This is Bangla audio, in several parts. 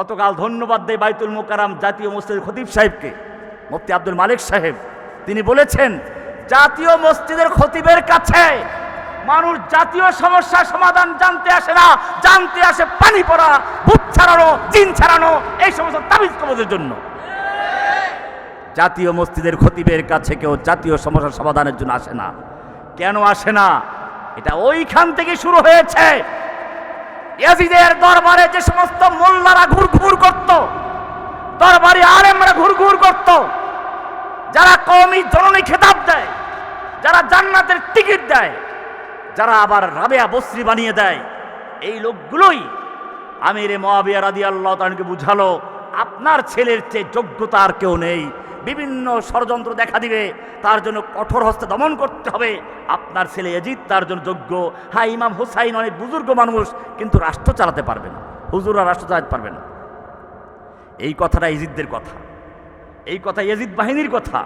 গতকাল ধন্যবাদ দেয় বাইতুল মোকারাম জাতীয় মসজিদের খতিব সাহেবকে, মুফতি আব্দুল মালিক সাহেব। তিনি বলেছেন, জাতীয় মসজিদের খতিবের কাছে মানুষ জাতীয় সমস্যার সমাধান জানতে আসে না, জানতে আসে পানি পড়া ভূত ছাড়ানো, জিন ছাড়ানো, এই সমস্ত তাবিজ কবজের জন্য। জাতীয় মসজিদের খতিবের কাছে কেউ জাতীয় সমস্যার সমাধানের জন্য আসে না। কেন আসে না? এটা ওইখান থেকে শুরু হয়েছে। ইয়াজিদের দরবারে যে সমস্ত মোল্লারা ঘুরঘুর করত, দরবারে আলেমরা ঘুরঘুর করত, যারা কওমি জননী খেতাব দেয়, যারা জান্নাতের টিকিট দেয়, যারা আবার রাবেয়া বস্রি বানিয়ে দেয়, এই লোকগুলোই আমির মহাবিয়া রাদি আল্লাহ বুঝালো, আপনার ছেলের চেয়ে যোগ্যতা আর কেউ নেই। বিভিন্ন ষড়যন্ত্র দেখা দিবে। তার জন্য কঠোর হস্তে দমন করতে হবে। আপনার ছেলে এজিদ, তার জন্য যোগ্য। হ্যাঁ ইমাম হুসাইন অনেক বুজুর্গ মানুষ, কিন্তু রাষ্ট্র চালাতে পারবে না। হুজুরা রাষ্ট্র চালাতে পারবে না। এই কথাটা ইজিদদের কথা। এই কথা ইয়েজিদ বাহিনীর কথা।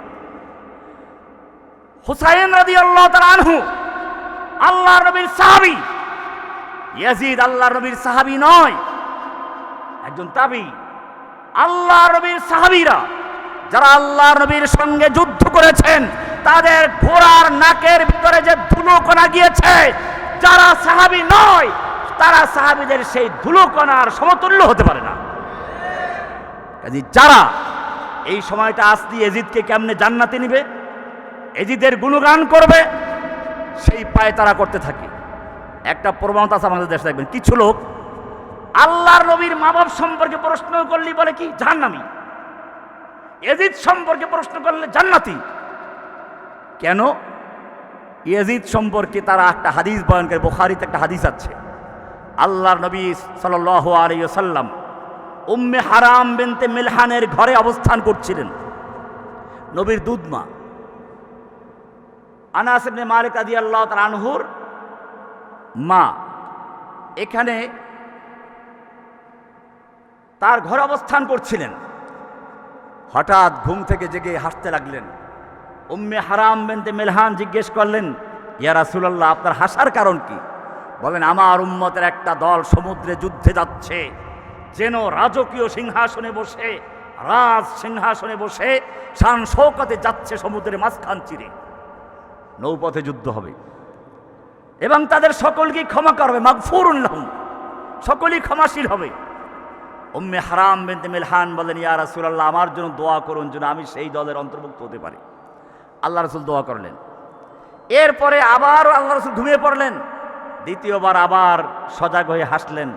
হুসাইন রাদি আল্লাহ আনহু আল্লাহ নবীর সাহাবি। ইয়াজিদ আল্লাহ নবীর সাহাবি নয়, একজন তাবি। আল্লাহ নবীর সাহাবিরা যারা আল্লাহ নবীর সঙ্গে যুদ্ধ করেছেন, তাদের ঘোড়ার নাকের ভিতরে যে ধুলোকণা গিয়েছে, যারা সাহাবি নয়, তারা সাহাবিদের সেই ধুলোকণার সমতুল্য হতে পারে না। কাজে যারা এই সময়টা আসতি এজিদকে কেমনে জান্নাতে নিবে, এজিদের গুণগান করবে, সেই পায়ে তারা করতে থাকে। একটা প্রবণতা আছে আমাদের দেশে, দেখবেন, কিছু লোক আল্লাহর নবীর মা বাপ সম্পর্কে প্রশ্ন করলি বলে কি? জাহান্নামি। এজিদ সম্পর্কে প্রশ্ন করলে জান্নাতি। কেন? ইয়াজিদ সম্পর্কে তারা একটা হাদিস বয়ন করে, বোখারিতে একটা হাদিস আছে। আল্লাহর নবী সাল আলাইসাল্লাম উম্মে হারাম বেনতে মিলহানের ঘরে অবস্থান করছিলেন। নবীর দুধমা। আনাস মালিক আদি আল্লাহ তার আনহুর মা। এখানে তার ঘরে অবস্থান করছিলেন। হঠাৎ ঘুম থেকে জেগে হাসতে লাগলেন। উম্মে হারাম বেনতে মেলহান জিজ্ঞেস করলেন, ইয়া রাসূলুল্লাহ, আপনার হাসার কারণ কি? বলেন, আমার উম্মতের একটা দল সমুদ্রে যুদ্ধে যাচ্ছে। যেন রাজকীয় সিংহাসনে বসে, রাজ সিংহাসনে বসে শান শৌকতে যাচ্ছে সমুদ্রের মাঝখান চিরে। নৌপথে যুদ্ধ হবে। এবং তাদের সকলকে ক্ষমা করবে মাগফুরুল্লাহম সকলেই ক্ষমাশীল হবে। উম্মে হারাম বেনতে মিলহান বলেন, ইয়া রাসূলুল্লাহ, আমার জন্য দোয়া করুন যেন আমি সেই দলের অন্তর্ভুক্ত হতে পারি। আল্লাহ রসুল দোয়া করলেন। এরপরে আবার আল্লাহ রসুল ঘুমিয়ে পড়লেন। দ্বিতীয়বার আবার সজাগ হয়ে হাসলেন।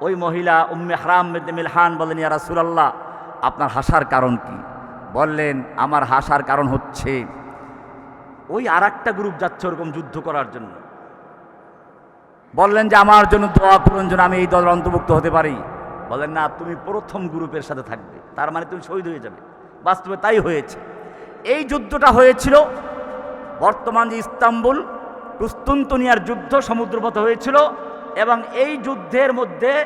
ওই মহিলা উম্মে হারাম বেনতে মিলহান বলেন, ইয়া রাসূলুল্লাহ, আপনার হাসার কারণ কি? বললেন, আমার হাসার কারণ হচ্ছে ওই আরেকটা গ্রুপ যাচ্ছে ওরকম যুদ্ধ করার জন্য। বললেন যে, আমার জন্য দোয়া করুন যেন আমি এই দলের অন্তর্ভুক্ত হতে পারি। বলেন, না, তুমি প্রথম গ্রুপের সাথে থাকবে। তার মানে তুমি শহীদ হয়ে যাবে। বাস্তবে তাই হয়েছে। এই যুদ্ধটা হয়েছিল বর্তমান যে ইস্তাম্বুল, কুস্তুন্তনিয়ার যুদ্ধ সমুদ্রপথে হয়েছিল এবং এই যুদ্ধের মধ্যে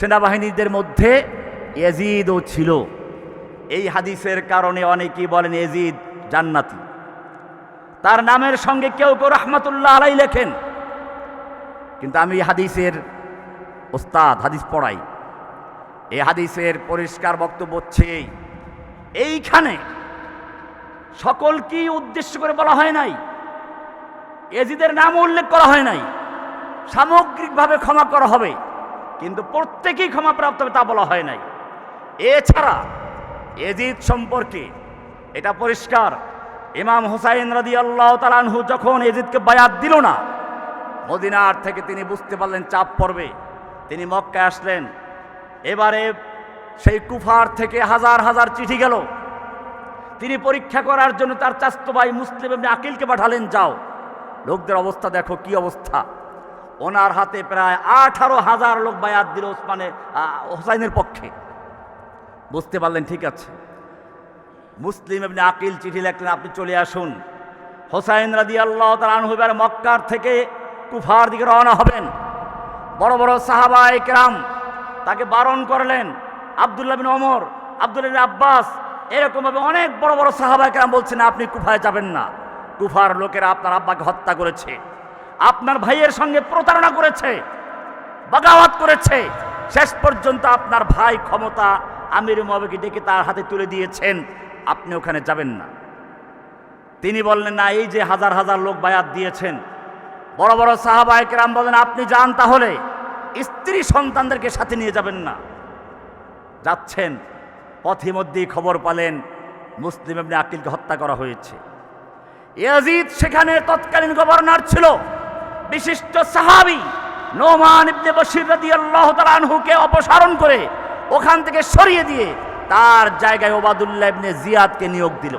সেনাবাহিনীদের মধ্যে এজিদও ছিল। এই হাদিসের কারণে অনেকেই বলেন এজিদ জান্নাতি। তার নামের সঙ্গে কেউ কেউ রহমতুল্লাহ আলাই লেখেন। কিন্তু আমি হাদিসের ওস্তাদ, হাদিস পড়াই। এই হাদিসের পরিষ্কার বক্তব্য হচ্ছে এই। এইখানে সকলকেই উদ্দেশ্য করে বলা হয় নাই। এজিদের নাম উল্লেখ করা হয় নাই। সামগ্রিকভাবে ক্ষমা করা হবে, কিন্তু প্রত্যেকেই ক্ষমা প্রাপ্ত হবে তা বলা হয় নাই। এছাড়া এজিদ সম্পর্কে এটা পরিষ্কার। ইমাম হুসাইন রাদি আল্লাহ তালানহু যখন এজিদকে বায়াত দিল না, মদিনার থেকে তিনি বুঝতে পারলেন চাপ পড়বে। তিনি মক্কায় আসলেন। এবারে সেই কুফার থেকে হাজার হাজার চিঠি গেল। তিনি পরীক্ষা করার জন্য তার চাস্ত ভাই মুসলিম এমনি আকিলকে পাঠালেন, যাও। লোকদের অবস্থা দেখো, কি অবস্থা। ওনার হাতে প্রায় আঠারো হাজার লোক বায়াত দিল ওসমানের হোসাইনের পক্ষে। বুঝতে পারলেন, ঠিক আছে। মুসলিম এমনি আকিল চিঠি লেখলেন, আপনি চলে আসুন। হোসাইন রাদি আল্লাহ তার এবার মক্কার থেকে কুফার দিকে রওনা হবেন। বড় বড় সাহাবা একরাম তাকে বারণ করলেন। আবদুল্লাহ বিন ওমর, আবদুল্লাহ আব্বাস, এরকমভাবে অনেক বড় বড় সাহাবা একরাম বলছেন, আপনি কুফায় যাবেন না। কুফার লোকেরা আপনার আব্বাকে হত্যা করেছে। আপনার ভাইয়ের সঙ্গে প্রতারণা করেছে, বাগাওয়াত করেছে। শেষ পর্যন্ত আপনার ভাই ক্ষমতা আমির মহাবিকে ডেকে তার হাতে তুলে দিয়েছেন। আপনি ওখানে যাবেন না। তিনি বললেন, না, এই যে হাজার হাজার লোক বায়াত দিয়েছেন, বড় বড় সাহাবায়ক রাম বলেন, আপনি যান তাহলে। স্ত্রী সন্তানদেরকে সাথে নিয়ে যাবেন না। যাচ্ছেন, পথে মধ্যেই খবর পালেন, মুসলিম এমনি আকিলকে হত্যা করা হয়েছে। ইয়াজিদ সেখানে তৎকালীন গভর্নর ছিল, বিশিষ্ট সাহাবি নোমান ইবনে বশির রাদিয়াল্লাহু তাআলা আনহুকে অপসারণ করে ওখান থেকে সরিয়ে দিয়ে তার জায়গায় ওবাদুল্লাহ ইবনে জিয়াদকে নিয়োগ দিল।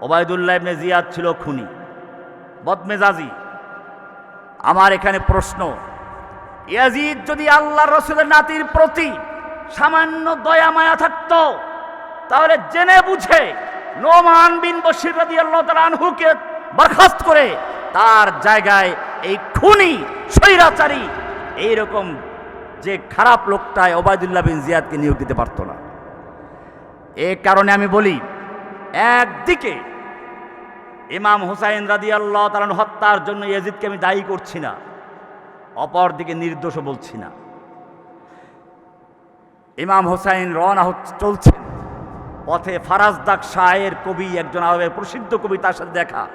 ওবায়দুল্লাহ ইবনে জিয়াদ ছিল খুনি, বদমেজাজি। আমার এখানে প্রশ্ন ইয়াজিদ যদি আল্লাহ রসুলের নাতির প্রতি সামান্য দয়া মায়া থাকতো, তাহলে জেনে বুঝে নোমান বিন বশির রাদিয়াল্লাহু তাআলা আনহুকে বরখাস্ত করে তার জায়গায় এই খুনি, স্বৈরাচারী এইরকম যে খারাপ লোকটায় ওবায়দুল্লাহ বিন জিয়াদকে নিয়োগ দিতে পারতো না। এ কারণে আমি বলি, একদিকে ইমাম হুসাইন রাদি আল্লাহ তালান হত্যার জন্য ইয়াজিদকে আমি দায়ী করছি না। অপরদিকে নির্দোষ বলছি না। ইমাম হোসাইন রওনা চলছেন। পথে ফারাজদাক শাহের কবি, একজন আরবের প্রসিদ্ধ কবি, তার সাথে দেখা।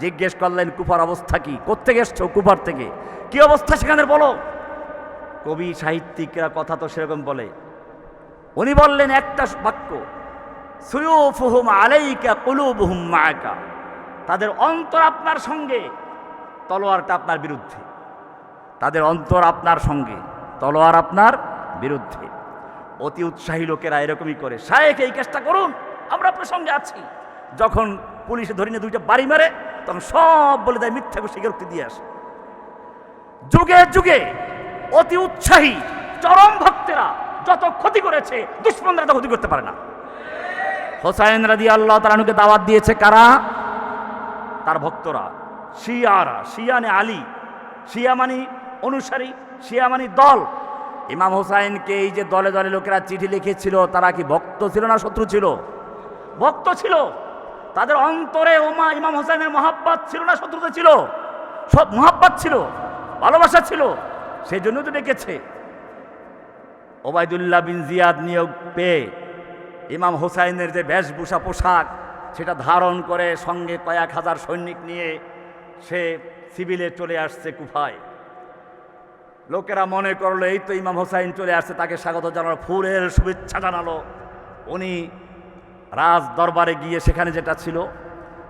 জিজ্ঞেস করলেন, কুফার অবস্থা কি? কোথেকে এসছো? কুফার থেকে। কি অবস্থা সেখানে বলো? কবি, সাহিত্যিকরা কথা তো সেরকম বলে। উনি বললেন, একটা বাক্য আলাইকা তাদের অন্তর আপনার সঙ্গে, তলোয়ারটা আপনার বিরুদ্ধে। তাদের অন্তর আপনার সঙ্গে, তলোয়ার আপনার বিরুদ্ধে। অতি উৎসাহী লোকেরা এরকমই করে। শায়েখ, এই কাজটা করুন, আমরা আপনার সঙ্গে আছি। যখন পুলিশে ধরে নিয়ে দুইটা বাড়ি মারে, তখন সব বলে দেয়, মিথ্যা স্বীকারোক্তি দিয়ে আসে। যুগে যুগে অতি উৎসাহী, চরম ভক্তেরা যত ক্ষতি করেছে, দুশ্মনরা তো ক্ষতি করতে পারে না। হোসাইন রাদি আল্লাহ তালানুকে দাওয়াত দিয়েছে কারা? তার ভক্তরা। শিয়ারা। শিয়ানে আলী। শিয়া মানি অনুসারী শিয়া মানি দল। ইমাম হোসাইনকে এই যে দলে দলে লোকেরা চিঠি লিখেছিল, তারা কি ভক্ত ছিল না শত্রু ছিল? ভক্ত ছিল। তাদের অন্তরে ওমা ইমাম হোসাইনের মহাব্বাত ছিল না শত্রুতা ছিল? সব মহাব্বাত ছিল, ভালোবাসা ছিল সেই জন্য তো ডেকেছে। ওবায়দুল্লাহ বিন জিয়াদ নিয়োগ পেয়ে ইমাম হোসাইনের যে বেশভূষা পোশাক, সেটা ধারণ করে সঙ্গে কয়েক হাজার সৈনিক নিয়ে সে সিভিলে চলে আসছে কুফায়। লোকেরা মনে করল, এই তো ইমাম হোসাইন চলে আসছে, তাকে স্বাগত জানালো, ফুলের শুভেচ্ছা জানালো। উনি রাজ দরবারে গিয়ে সেখানে যেটা ছিল,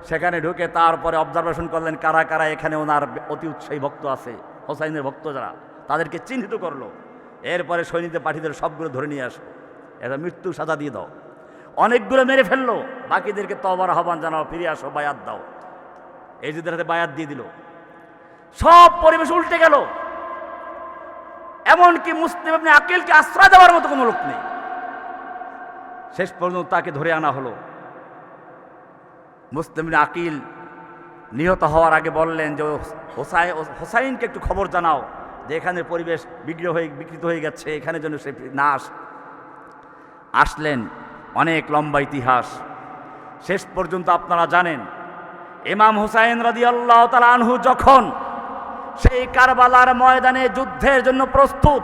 সেখানে ঢুকে তারপরে অবজারভেশন করলেন, কারা কারা এখানে ওনার অতি উৎসাহী ভক্ত আছে, হোসাইনের ভক্ত যারা, তাদেরকে চিহ্নিত করল। এরপরে সৈনিকদের পাঠিয়ে সবগুলো ধরে নিয়ে আসো এটা মৃত্যু সাজা দিয়ে দাও। অনেকগুলো মেরে ফেলল। বাকিদেরকে তবার আহ্বান জানাও, ফিরে আসো, বায়াত দাও। এই যুদ্ধের হাতে বায়াত দিয়ে দিল। সব পরিবেশ উল্টে গেল। এমনকি মুসলিম আপনি আকিলকে আশ্রয় দেওয়ার মতো কোনো লোক নেই। শেষ পর্যন্ত তাকে ধরে আনা হলো। মুসলিম আকিল নিহত হওয়ার আগে বললেন যে, হোসাই, হোসাইনকে একটু খবর জানাও যে এখানে পরিবেশ বিগ্রহ হয়ে, বিকৃত হয়ে গেছে, এখানে যেন সে না আস আসলেন অনেক লম্বা ইতিহাস। শেষ পর্যন্ত আপনারা জানেন, ইমাম হুসাইন রাদি আল্লাহ তালা আনহু যখন সেই কারবালার ময়দানে যুদ্ধের জন্য প্রস্তুত।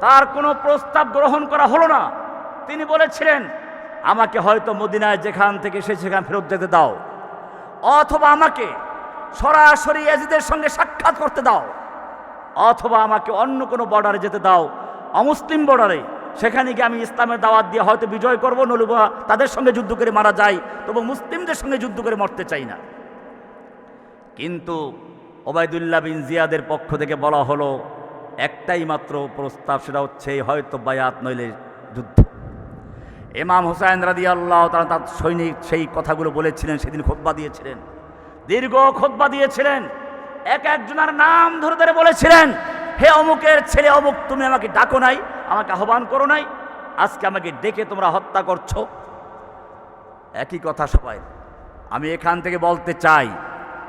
তার কোনো প্রস্তাব গ্রহণ করা হলো না। তিনি বলেছিলেন, আমাকে হয়তো মদিনায় যেখান থেকে সে সেখান ফেরত যেতে দাও। অথবা আমাকে সরাসরি এজিদের সঙ্গে সাক্ষাৎ করতে দাও। অথবা আমাকে অন্য কোনো বর্ডারে যেতে দাও। অমুসলিম বর্ডারে। সেখানে গিয়ে আমি ইসলামের দাওয়াত দিয়ে হয়তো বিজয় করব নলুবা তাদের সঙ্গে যুদ্ধ করে মারা যায় তবু মুসলিমদের সঙ্গে যুদ্ধ করে মরতে চাই না। কিন্তু ওবায়দুল্লাহ বিন জিয়াদের পক্ষ থেকে বলা হলো, একটাই মাত্র প্রস্তাব, সেটা হচ্ছে হয়তো বায়াত নইলে যুদ্ধ। এমাম হুসাইন রাদি আল্লাহ তারা তার সৈনিক সেই কথাগুলো বলেছিলেন, সেদিন খোদ্া দিয়েছিলেন। দীর্ঘ খোদ্া দিয়েছিলেন। এক একজনের নাম ধরে ধরে বলেছিলেন, হে অমুকের ছেলে অমুক, তুমি আমাকে ডাকো নাই, আমাকে আহ্বান করো নাই, আজকে আমাকে ডেকে তোমরা হত্যা করছ। একই কথা সবাই। আমি এখান থেকে বলতে চাই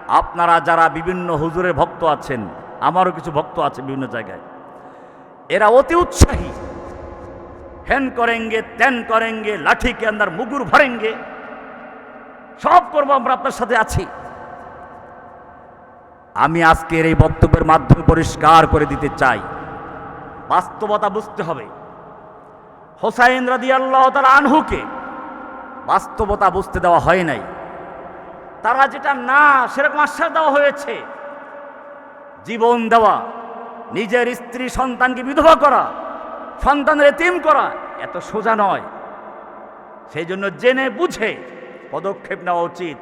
আপনারা যারা বিভিন্ন হুজুরের ভক্ত আছেন, আমারও কিছু ভক্ত আছে বিভিন্ন জায়গায়, এরা অতি উৎসাহী। হেন করেঙ্গে, তেন করেঙ্গে লাঠি কে আন্দার মুগুর ভরেঙ্গে, সব করব আমরা আপনার সাথে আছি। আমি আজকের এই বক্তব্যের মাধ্যমে পরিষ্কার করে দিতে চাই। বাস্তবতা বুঝতে হবে। হোসাইন রাদি আল্লাহ তার আনহুকে বাস্তবতা বুঝতে দেওয়া হয় নাই। তারা যেটা না, সেরকম আশ্বাস দেওয়া হয়েছে। জীবন দেওয়া, নিজের স্ত্রী সন্তানকে বিধবা করা, সন্তানের এতিম করা, এত সোজা নয়। সেই জন্য জেনে বুঝে পদক্ষেপ নেওয়া উচিত।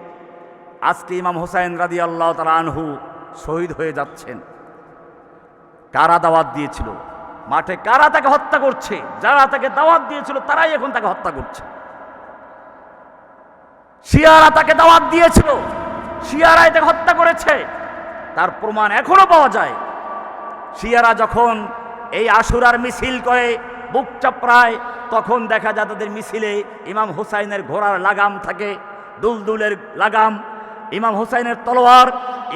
আজকে ইমাম হোসাইন রাদি আল্লাহ তালা আনহু শহীদ হয়ে যাচ্ছেন। কারা দাওয়াত দিয়েছিল? মাঠে কারা তাকে হত্যা করছে? যারা তাকে দাওয়াত দিয়েছিল, তারাই এখন তাকে হত্যা করছে। শিয়ারা তাকে দাওয়াত দিয়েছিল। শিয়ারাই তাকে হত্যা করেছে। তার প্রমাণ এখনও পাওয়া যায়। শিয়ারা যখন এই আশুরার মিছিল করে বুক চাপড়ায়, তখন দেখা যায় তাদের মিছিলে ইমাম হুসাইনের ঘোড়ার লাগাম থাকে, দুলদুলের লাগাম। ইমাম হুসাইনের তলোয়ার,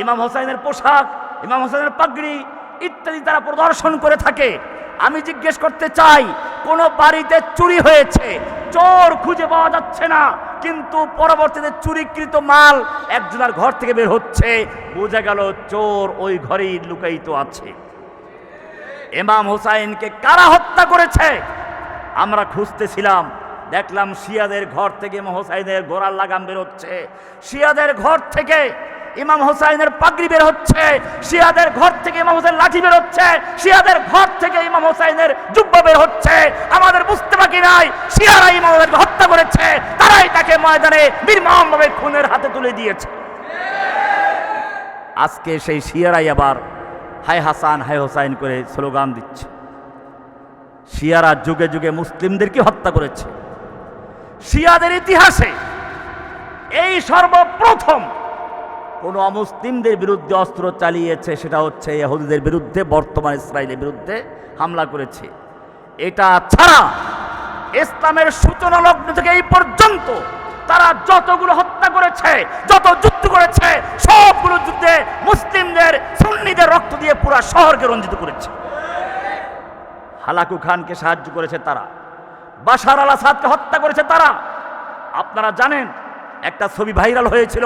ইমাম হুসাইনের পোশাক, ইমাম হুসাইনের পাগড়ি ইত্যাদি তারা প্রদর্শন করে থাকে। আমি জিজ্ঞেস করতে চাই, কোনো বাড়িতে চুরি হয়েছে? চোর খুঁজে পাওয়া যাচ্ছে না। কিন্তু পরবর্তীতে চুরিকৃত মাল একজনের ঘর থেকে বের হচ্ছে। বোঝা গেল চোর ওই ঘরেই লুকায়িত আছে। এমাম হোসাইনকে কারা হত্যা করেছে? আমরা খুঁজতেছিলাম, দেখলাম শিয়াদের ঘর থেকে হোসাইনের গোড়ার লাগাম বেরোচ্ছে শিয়াদের ঘর থেকে ইমাম হোসাইনের পাগড়ি বের হচ্ছে, শিয়াদের ঘর থেকে ইমাম হোসেন লাঠি বের হচ্ছে, শিয়াদের ঘর থেকে ইমাম হোসাইনের জুব্বা বের হচ্ছে। আমাদের বুঝতে বাকি নাই, শিয়ারা ইমাম হোসেনকে হত্যা করেছে, তারাই তাকে ময়দানে নির্মমভাবে খুনের হাতে তুলে দিয়েছে। আজকে সেই শিয়ারাই আবার হায় হাসান, হায় হোসাইন করে স্লোগান দিচ্ছে। শিয়ারা যুগে যুগে মুসলিমদেরকে হত্যা করেছে। শিয়াদের ইতিহাসে এই সর্বপ্রথম কোন অমুসলিমদের বিরুদ্ধে অস্ত্র চালিয়েছে, সেটা হচ্ছে ইহুদিদের বিরুদ্ধে, বর্তমান ইসরায়েলের বিরুদ্ধে হামলা করেছে। এটা ছাড়া ইসলামের সূচনা লগ্ন থেকে এই পর্যন্ত তারা যতগুলো হত্যা করেছে, যত যুদ্ধ করেছে, সবগুলো যুদ্ধে মুসলিমদের, সুন্নিদের রক্ত দিয়ে পুরা শহরকে রঞ্জিত করেছে। হালাকু খানকে সাহায্য করেছে তারা। বাশার আল আসাদকে হত্যা করেছে তারা। আপনারা জানেন, একটা ছবি ভাইরাল হয়েছিল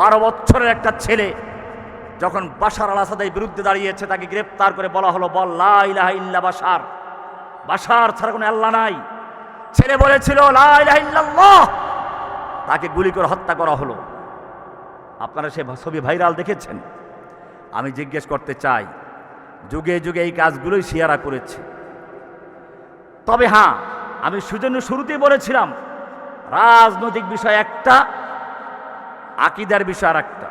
বারো বছরের একটা ছেলে যখন বাসার আল আসাদের বিরুদ্ধে দাঁড়িয়েছে, তাকে গ্রেপ্তার করে বলা হলো, বল, লা ইলাহা ইল্লা বাশার। বাশার ছাড়া কোনো আল্লাহ নাই। ছেলে বলেছিল তাকে গুলি করে হত্যা করা হলো। আপনারা সে ছবি ভাইরাল দেখেছেন? আমি জিজ্ঞেস করতে চাই, যুগে যুগে এই কাজগুলোই শিয়ারা করেছে। তবে হ্যাঁ আমি সুজন্য শুরুতেই বলেছিলাম, রাজনৈতিক বিষয় একটা আকিদার বিষয় আর একটা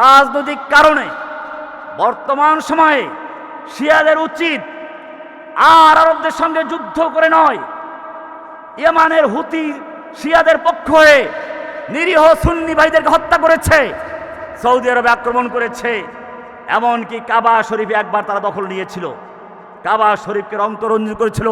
রাজনৈতিক কারণে বর্তমান সময়ে শিয়াদের উচিত আর আরবদের সঙ্গে যুদ্ধ করে নয়। ইয়েমানের হুতি শিয়াদের পক্ষ হয়ে নিরীহ সুন্নি ভাইদেরকে হত্যা করেছে, সৌদি আরবে আক্রমণ করেছে। এমনকি কাবা শরীফে একবার তারা দখল নিয়েছিল। কাবা শরীফকে রংতরঞ্জিত করেছিল।